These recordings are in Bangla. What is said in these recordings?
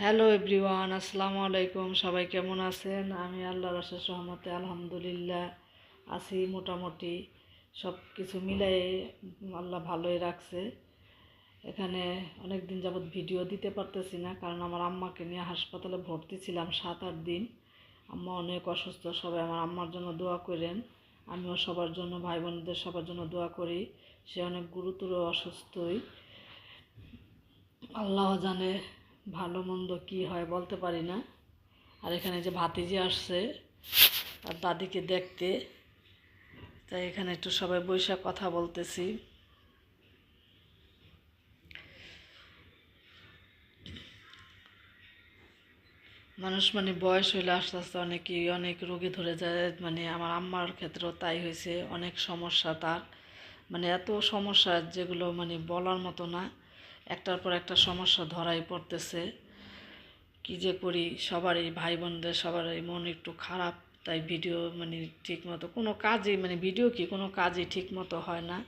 হ্যালো এভরিওয়ান, আসসালামু আলাইকুম। সবাই কেমন আছেন? আমি আল্লাহ রসের সহমতে আলহামদুলিল্লাহ আছি মোটামুটি। সব কিছু মিলাই আল্লাহ ভালোই রাখছে। এখানে অনেক দিন যাবৎ ভিডিও দিতে পারতেছি না, কারণ আমার আম্মাকে নিয়ে হাসপাতালে ভর্তি ছিলাম সাত আট দিন। আম্মা অনেক অসুস্থ, সবাই আমার আম্মার জন্য দোয়া করেন। আমিও সবার জন্য ভাই বোনদের সবার জন্য দোয়া করি। সে অনেক গুরুতর অসুস্থই। আল্লাহ জানে ভালো মন্দ কী হয় বলতে পারি না। আর এখানে যে ভাতিজি আসছে, আর দাদিকে দেখতে, তাই এখানে একটু সবাই বৈশাখ কথা বলতেছি। মানুষ মানে বয়স হইলে আস্তে আস্তে অনেকই অনেক রোগে ধরে যায় মানে আমার আম্মার ক্ষেত্রেও তাই হয়েছে, অনেক সমস্যা তার। মানে এত সমস্যা যেগুলো মানে বলার মতো না। একটার পর একটা সমস্যা ধরাই পড়তেছে। কি যে করি? সবারই ভাই বোনদের সবারই মন একটু খারাপ, তাই ভিডিও মানে ঠিক মতো কোনো কাজই মানে ভিডিও কি কোনো কাজই ঠিক মতো হয় না।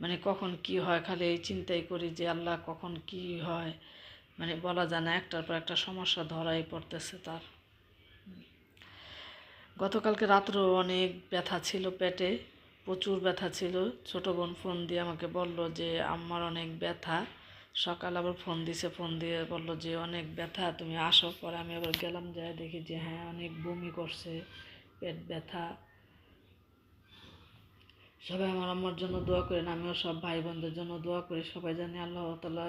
মানে কখন কি হয় খালি এই চিন্তাই করি যে আল্লাহ কখন কি হয়। মানে বলা যায় না, একটার পর একটা সমস্যা ধরাই পড়তেছে তার। গতকালকে রাত্রেও অনেক ব্যথা ছিল পেটে, প্রচুর ব্যথা ছিল। ছোটো বোন ফোন দিয়ে আমাকে বলল যে আমার অনেক ব্যথা। সকাল আবার ফোন দিছে, ফোন দিয়ে বলল যে, অনেক ব্যথা, তুমি আসো পরে। আমি আবার গেলাম, যাই দেখি যে হ্যাঁ অনেক বমি করছে, পেট ব্যথা। সবাই আমার আম্মার জন্য দোয়া করেন, আমিও সব ভাই বোনদের জন্য দোয়া করি। সবাই জানি আল্লাহ তালা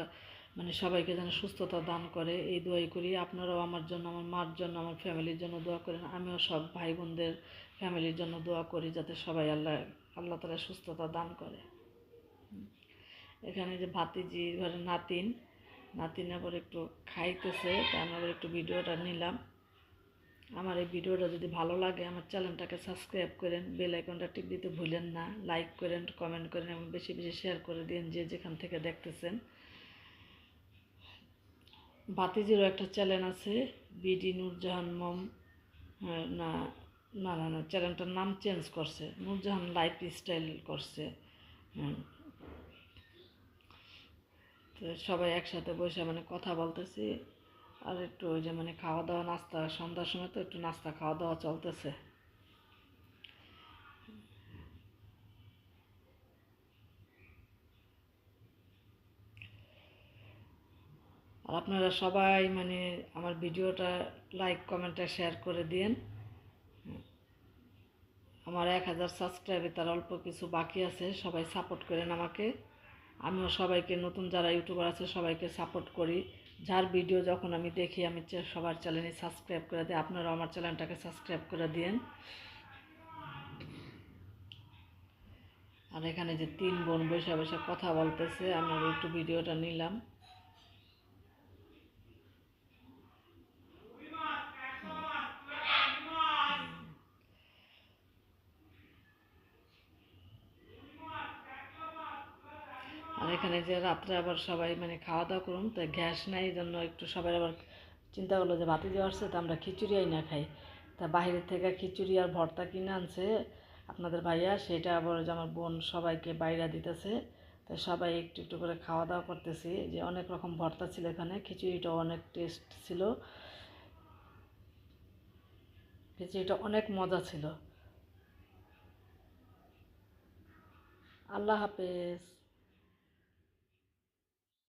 মানে সবাইকে যেন সুস্থতা দান করে। এই দোয়াই করি, আপনারাও আমার জন্য, আমার মার জন্য, আমার ফ্যামিলির জন্য দোয়া করেন। আমিও সব ভাই বোনদের ফ্যামিলির জন্য দোয়া করি, যাতে সবাই আল্লাহ আল্লাহ তালা সুস্থতা দান করে। এখানে যে ভাতিজি, ঘরে নাতিন। নাতিন আবার একটু খাইতেছে তাই আমি আবার একটু ভিডিওটা নিলাম। আমার এই ভিডিওটা যদি ভালো লাগে, আমার চ্যানেলটাকে সাবস্ক্রাইব করেন, বেল আইকনটা টিপ দিতে ভুলেন না, লাইক করেন, কমেন্ট করেন এবং বেশি বেশি শেয়ার করে দিন যে যেখান থেকে দেখতেছেন। ভাতিজিরও একটা চ্যানেল আছে, বিডি নূরজাহান মম না না না না, চ্যানেলটার নাম চেঞ্জ করছে, নূরজাহান লাইফ স্টাইল করছে। তো সবাই একসাথে বসে মানে কথা বলতেছি। আর একটু ওই যে মানে খাওয়া দাওয়া নাস্তা, সন্ধ্যার সময় তো একটু নাস্তা খাওয়া দাওয়া চলতেছে। আর আপনারা সবাই মানে আমার ভিডিওটা লাইক কমেন্টে শেয়ার করে দিন আমার এক হাজার সাবস্ক্রাইবে তার অল্প কিছু বাকি আছে, সবাই সাপোর্ট করেন আমাকে। আমিও সবাইকে, নতুন যারা ইউটিউবার আছে, সবাইকে সাপোর্ট করি। যার ভিডিও যখন আমি দেখি, আমি সবার চ্যানেলে সাবস্ক্রাইব করে দিই। আপনারাও আমার চ্যানেলটাকে সাবস্ক্রাইব করে দিন আর এখানে যে তিন বোন বসে বসে কথা বলতেছে, আমি একটু ভিডিওটা নিলাম। এখানে যে রাত্রে আবার সবাই মানে খাওয়া দাওয়া করুন, তো গ্যাস নাই জন্য একটু সবাই আবার চিন্তা করল যে ভাতি দেওয়া আসছে, তো আমরা খিচুড়িই না খাই। তা বাইরের থেকে খিচুড়ি আর ভর্তা কিনে আনছে আপনাদের ভাইয়া, সেটা আবার যে আমার বোন সবাইকে বাইরে দিতেছে। তো সবাই একটু একটু করে খাওয়া দাওয়া করতেছি যে অনেক রকম ভর্তা ছিল এখানে খিচুড়িটা অনেক টেস্ট ছিল। খিচুড়িটা অনেক মজা ছিল। আল্লাহ হাফেজ।